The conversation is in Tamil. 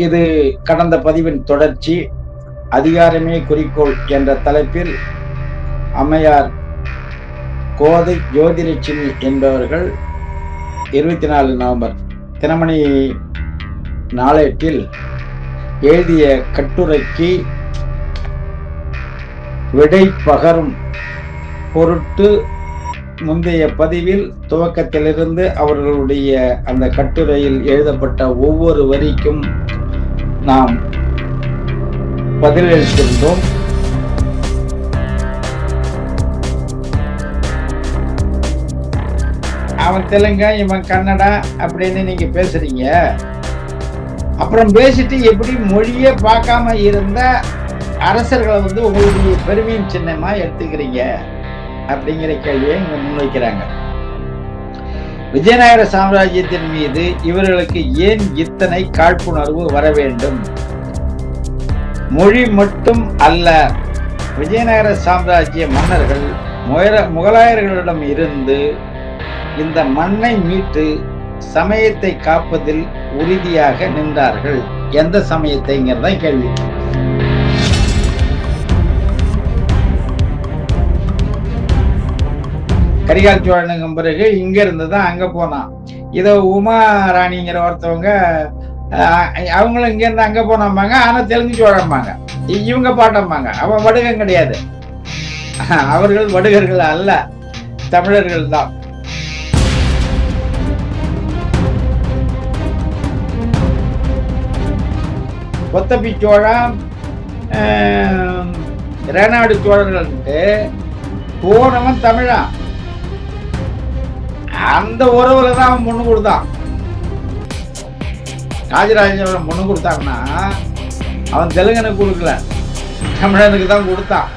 இது கடந்த பதிவின் தொடர்ச்சி அதிகாரமே குறிக்கோள் என்ற தலைப்பில் அம்மையார் கோதை ஜோதிலட்சுமி என்பவர்கள் இருபத்தி நாலு நவம்பர் தினமணி நாளேட்டில் எழுதிய கட்டுரைக்கு விடை பகரும் பொருட்டு முந்தைய பதிவில் துவக்கத்திலிருந்து அவர்களுடைய அந்த கட்டுரையில் எழுதப்பட்ட ஒவ்வொரு வரிக்கும் நாம் பதிலளித்திருந்தோம். அவன் தெலுங்கா இவன் கன்னடா அப்படின்னு நீங்க பேசுறீங்க. அப்புறம் பேசிட்டு எப்படி மொழியே பார்க்காம இருந்த அரசர்களை வந்து உங்களுடைய பெருமையின் சின்னமா எடுத்துக்கிறீங்க அப்படிங்கிற கேள்வியை இங்க முன்வைக்கிறாங்க. விஜயநகர சாம்ராஜ்யத்தின் மீது இவர்களுக்கு ஏன் இத்தனை காழ்ப்புணர்வு வர வேண்டும்? மொழி மட்டும் அல்ல விஜயநகர சாம்ராஜ்ய மன்னர்கள் முயல- முகலாயர்களிடம் இருந்து இந்த மண்ணை மீட்டு சமயத்தை காப்பதில் உறுதியாக நின்றார்கள். எந்த சமயத்தைங்கிறதான் கேள்வி. கரிகால் சோழனுக்கும் பிறகு இங்க இருந்து தான் அங்க போனான். இதை உமா ராணிங்கிற ஒருத்தவங்க அவங்களும் இங்க இருந்து அங்க போனாம்பாங்க ஆனா தெலுங்கு சோழம்பாங்க. இவங்க பாட்டம்பாங்க. அவன் வடுகன் கிடையாது. அவர்கள் வடுகர்கள் அல்ல தமிழர்கள் தான். கொத்தப்பி சோழம் ரேனாடு சோழர்கள்ட்டு போனவன் தமிழான் அந்த உறவுல தான் அவன் பொண்ணு கொடுத்தான். ராஜராஜ பொண்ணு கொடுத்தாங்கன்னா அவன் தெலுங்கனுக்கு கொடுக்கல. தமிழனுக்கு தான் கொடுத்தான்.